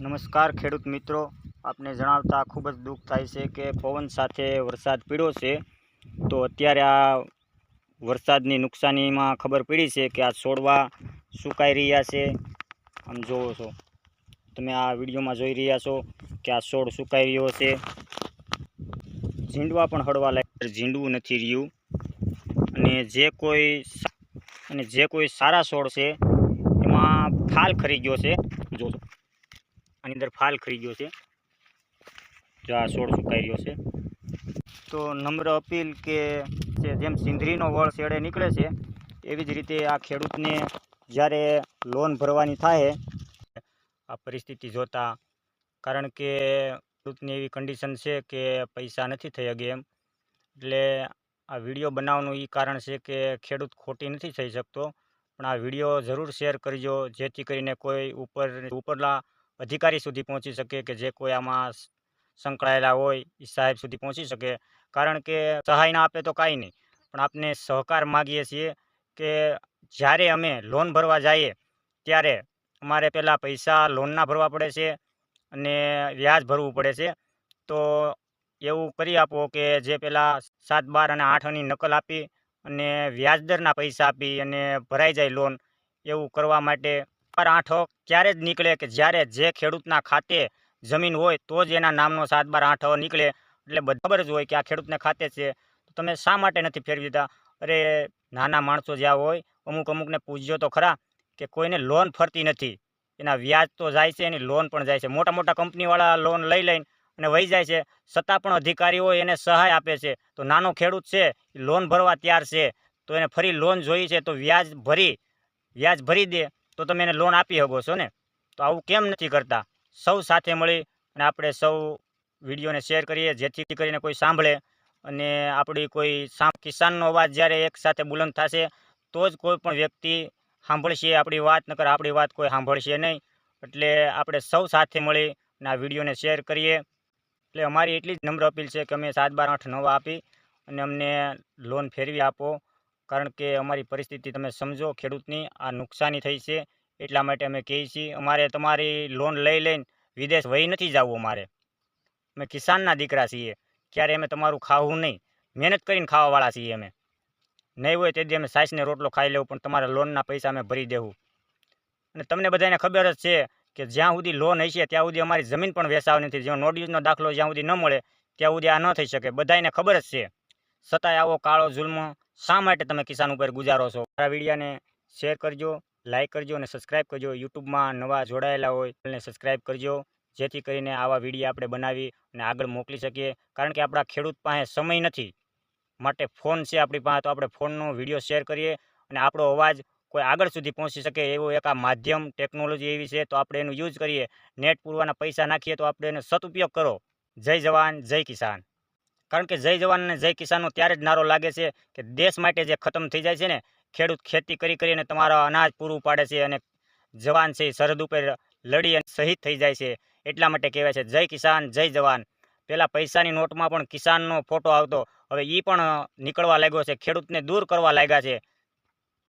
નમસ્કાર ખેડૂત મિત્રો. આપને જણાવતા ખૂબ જ દુઃખ થાય છે કે પવન સાથે વરસાદ પીડ્યો છે. તો અત્યારે આ વરસાદની નુકસાનીમાં ખબર પડી છે કે આ છોડવા સુકાઈ રહ્યા છે. આમ જોવો છો. તમે આ વિડીયોમાં જોઈ રહ્યા છો કે આ છોડ સુકાઈ રહ્યો છે. ઝીંડવા પણ હળવા લાગે ઝીંડવું નથી રહ્યું. અને જે કોઈ અને જે કોઈ સારા છોડ છે, એમાં ફાલ ખરી ગયો છે. જોજો આની અંદર ફાલ ખરી ગયો છે. જો આ છોડ સુકાઈ રહ્યો છે. તો નમ્ર અપીલ કે જેમ સિંધરીનો વળ શેડે નીકળે છે, એવી જ રીતે આ ખેડૂતને જ્યારે લોન ભરવાની થાય, આ પરિસ્થિતિ જોતા, કારણ કે ખેડૂતની એવી કન્ડિશન છે કે પૈસા નથી થઈ શકે એમ. એટલે આ વીડિયો બનાવવાનું એ કારણ છે કે ખેડૂત ખોટી નથી થઈ શકતો. પણ આ વીડિયો જરૂર શેર કરજો, જેથી કરીને કોઈ ઉપર ઉપરલા અધિકારી સુધી પહોંચી શકે કે જે કોઈ આમાં સંકળાયેલા હોય, એ સાહેબ સુધી પહોંચી શકે. કારણ કે સહાય ના આપે તો કાંઈ નહીં. પણ આપને સહકાર માગીએ છીએ કે જ્યારે અમે લોન ભરવા જઈએ, ત્યારે અમારે પહેલાં પૈસા લોનના ભરવા પડે છે અને વ્યાજ ભરવું પડે છે. તો એવું કરી આપો કે જે પહેલાં સાત, બાર અને આઠની નકલ આપી અને વ્યાજદરના પૈસા આપી અને ભરાઈ જાય લોન એવું કરવા માટે આઠો ક્યારે જ નીકળે કે જ્યારે જે ખેડૂતના ખાતે જમીન હોય તો જ એના નામનો સાત બાર આઠ નીકળે. એટલે બરાબર જ હોય કે આ ખેડૂતને ખાતે છે. તો તમે શા માટે નથી ફેરવી દીધા? અરે, નાના માણસો જ્યાં હોય, અમુક અમુકને પૂછજો તો ખરા કે કોઈને લોન ફરતી નથી. એના વ્યાજ તો જાય છે, એની લોન પણ જાય છે. મોટા મોટા કંપનીવાળા લોન લઈ લઈને અને વહી જાય છે. છતાં પણ અધિકારીઓ એને સહાય આપે છે. તો નાનો ખેડૂત છે લોન ભરવા તૈયાર છે. તો એને ફરી લોન જોઈ છે, તો વ્યાજ ભરી વ્યાજ ભરી દે. તો તમે એને લોન આપી શકો છો ને? તો આવું કેમ નથી કરતા? સૌ સાથે મળી અને આપણે સૌ વિડીયોને શેર કરીએ, જેથી કરીને કોઈ સાંભળે અને આપણી કોઈ કિસાનનો અવાજ જ્યારે એકસાથે બુલંદ થશે, તો જ કોઈ પણ વ્યક્તિ સાંભળશે આપણી વાત, નકર આપણી વાત કોઈ સાંભળશે નહીં. એટલે આપણે સૌ સાથે મળી અને આ વિડીયોને શેર કરીએ. એટલે અમારી એટલી જ નમ્ર અપીલ છે કે અમે સાત બાર આઠ નવા આપી અને અમને લોન ફેરવી આપો. કારણ કે અમારી પરિસ્થિતિ તમે સમજો, ખેડૂતની આ નુકસાની થઈ છે, એટલા માટે અમે કહીએ છીએ, અમારે તમારી લોન લઈ લઈને વિદેશ વહી નથી જવું અમારે. અમે કિસાનના દીકરા છીએ, ક્યારે અમે તમારું ખાવું નહીં, મહેનત કરીને ખાવાવાળા છીએ અમે. નહીં હોય તેથી અમે સાસને રોટલો ખાઈ લેવું, પણ તમારા લોનના પૈસા અમે ભરી દેવું. અને તમને બધાને ખબર જ છે કે જ્યાં સુધી લોન હશે, ત્યાં સુધી અમારી જમીન પણ વેચાવ નથી. જ્યાં નોટિસનો દાખલો જ્યાં સુધી ન મળે, ત્યાં સુધી આ ન થઈ શકે. બધાને ખબર જ છે. છતાંય આવો કાળો જુલ્મ શા માટે તમે કિસાન ઉપર ગુજારો છો? આ વિડીયાને શેર કરજો લાઇક કરજો અને સબસ્ક્રાઇબ કરજો. યુટ્યુબમાં નવા જોડાયેલા હોય એને સબસ્ક્રાઇબ કરજો, જેથી કરીને આવા વીડિયો આપણે બનાવી અને આગળ મોકલી શકીએ. કારણ કે આપણા ખેડૂત પાસે સમય નથી. માટે ફોન છે આપણી પાસે, તો આપણે ફોનનો વીડિયો શેર કરીએ અને આપણો અવાજ કોઈ આગળ સુધી પહોંચી શકે એવો એક આ માધ્યમ ટેકનોલોજી એવી છે, તો આપણે એનું યુઝ કરીએ. નેટ પૂરવાના પૈસા નાખીએ તો આપણે એનો સદુપયોગ કરો. જય જવાન, જય કિસાન. કારણ કે જય જવાન અને જય કિસાનનો ત્યારે જ નારો લાગે છે કે દેશ માટે જે ખતમ થઈ જાય છે ને, ખેડૂત ખેતી કરી કરીને તમારા અનાજ પૂરું પાડે છે અને જવાન છે સરહદ ઉપર લડી અને શહીદ થઈ જાય છે. એટલા માટે કહેવાય છે, જય કિસાન, જય જવાન. પહેલાં પૈસાની નોટમાં પણ કિસાનનો ફોટો આવતો, હવે એ પણ નીકળવા લાગ્યો છે, ખેડૂતને દૂર કરવા લાગ્યા છે.